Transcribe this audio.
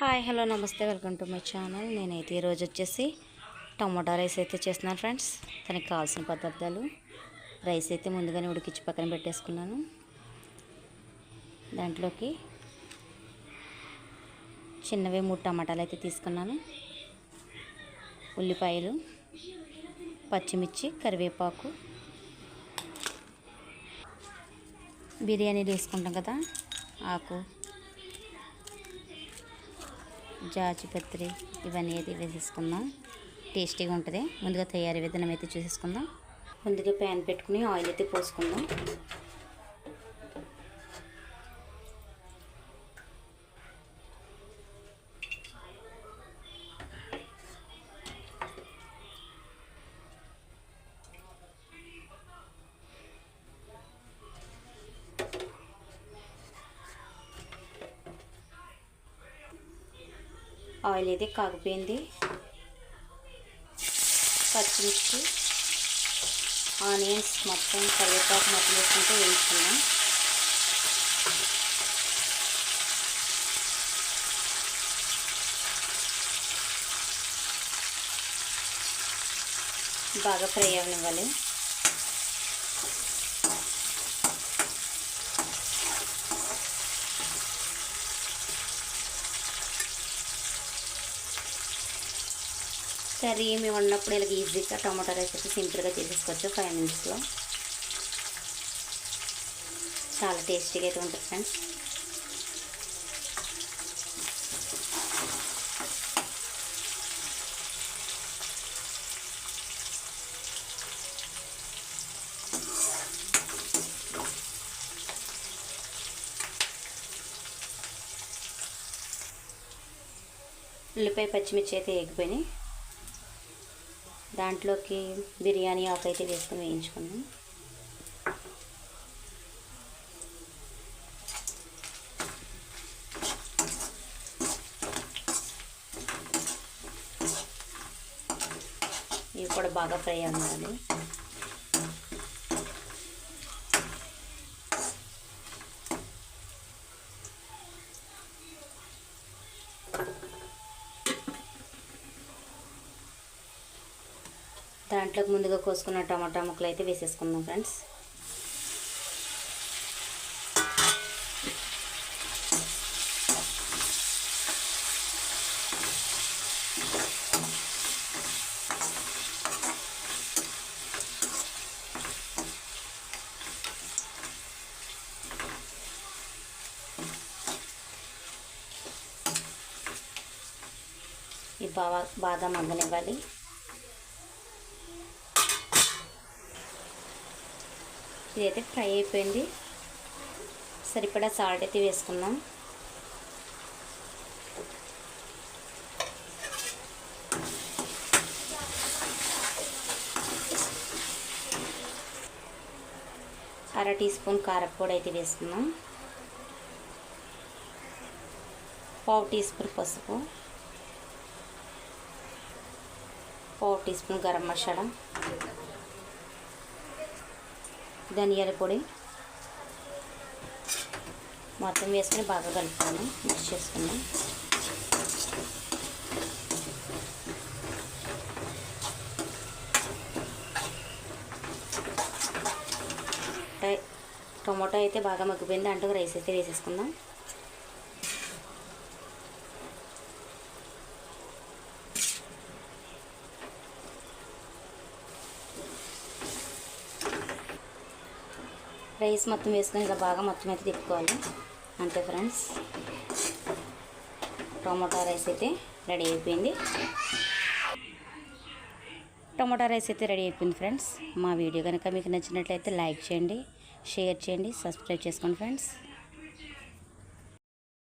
Hi hello నమస్తే welcome to my channel. నేనైతే ఈరోజు వచ్చేసి టమోటా రైస్ అయితే చేస్తున్నాను ఫ్రెండ్స్. దానికి కావాల్సిన పదార్థాలు. రైస్ అయితే ముందుగానే ఉడికించి పక్కన పెట్టేసుకున్నాను. దాంట్లోకి చిన్నవి మూడు టమాటాలు అయితే తీసుకున్నాను. ఉల్లిపాయలు పచ్చిమిర్చి కరివేపాకు. బిర్యానీ వేసుకుంటాం కదా ఆకు. జాజిపత్రి ఇవన్నీ అయితే వేసేసుకుందాం. టేస్టీగా ఉంటుంది. ముందుగా తయారీ విధానం అయితే చూసేసుకుందాం. ముందుగా ప్యాన్ పెట్టుకుని ఆయిల్ అయితే పోసుకుందాం. ఆయిల్ అయితే కాగిపోయింది. పచ్చిమిర్చి ఆనియన్స్ మొత్తం కరివేపాకు మొత్తం వేసుకుంటే వేయించుకున్నాం బాగా ఫ్రై అవనివ్వాలి కర్రీ మేము ఉన్నప్పుడు ఇలా ఈజీగా టమాటా రైస్ అయితే సింపుల్గా చేసేసుకోవచ్చు ఫైవ్ మినిట్స్లో. చాలా టేస్టీగా అయితే ఉంటుంది ఫ్రెండ్స్. ఉల్లిపాయ పచ్చిమిర్చి అయితే ఎగిపోయినాయి దాంట్లోకి బిర్యానీ ఆకు అయితే వేసుకొని వేయించుకున్నాం. ఇవి కూడా బాగా ఫ్రై అవ్వాలి. దాంట్లోకి ముందుగా కోసుకున్న టమాటా ముక్కలు అయితే వేసేసుకుందాం ఫ్రెండ్స్. ఈ బాగా బాగా మగ్గనివ్వాలి ఇదైతే ఫ్రై అయిపోయింది. సరిపడా సాల్ట్ అయితే వేసుకుందాం. అర టీ స్పూన్ కారపొడి అయితే వేసుకుందాం. పావు టీ స్పూన్ పసుపు. పావు టీ స్పూన్ గరం మసాలా. ధనియాల పొడి. మొత్తం వేసుకొని బాగా కలుపుకొని మిక్స్ చేసుకుందాం. టొమాటో అయితే బాగా మగ్గిపోయింది. అంటూ రైస్ అయితే వేసేసుకుందాం. రైస్ మొత్తం వేసుకొని ఇలా బాగా మొత్తం అయితే తిప్పుకోవాలి. అంతే ఫ్రెండ్స్. టొమాటో రైస్ అయితే రెడీ అయిపోయింది. టొమాటో రైస్ అయితే రెడీ అయిపోయింది ఫ్రెండ్స్. మా వీడియో కనుక మీకు నచ్చినట్లయితే లైక్ చేయండి షేర్ చేయండి సబ్స్క్రైబ్ చేసుకోండి ఫ్రెండ్స్.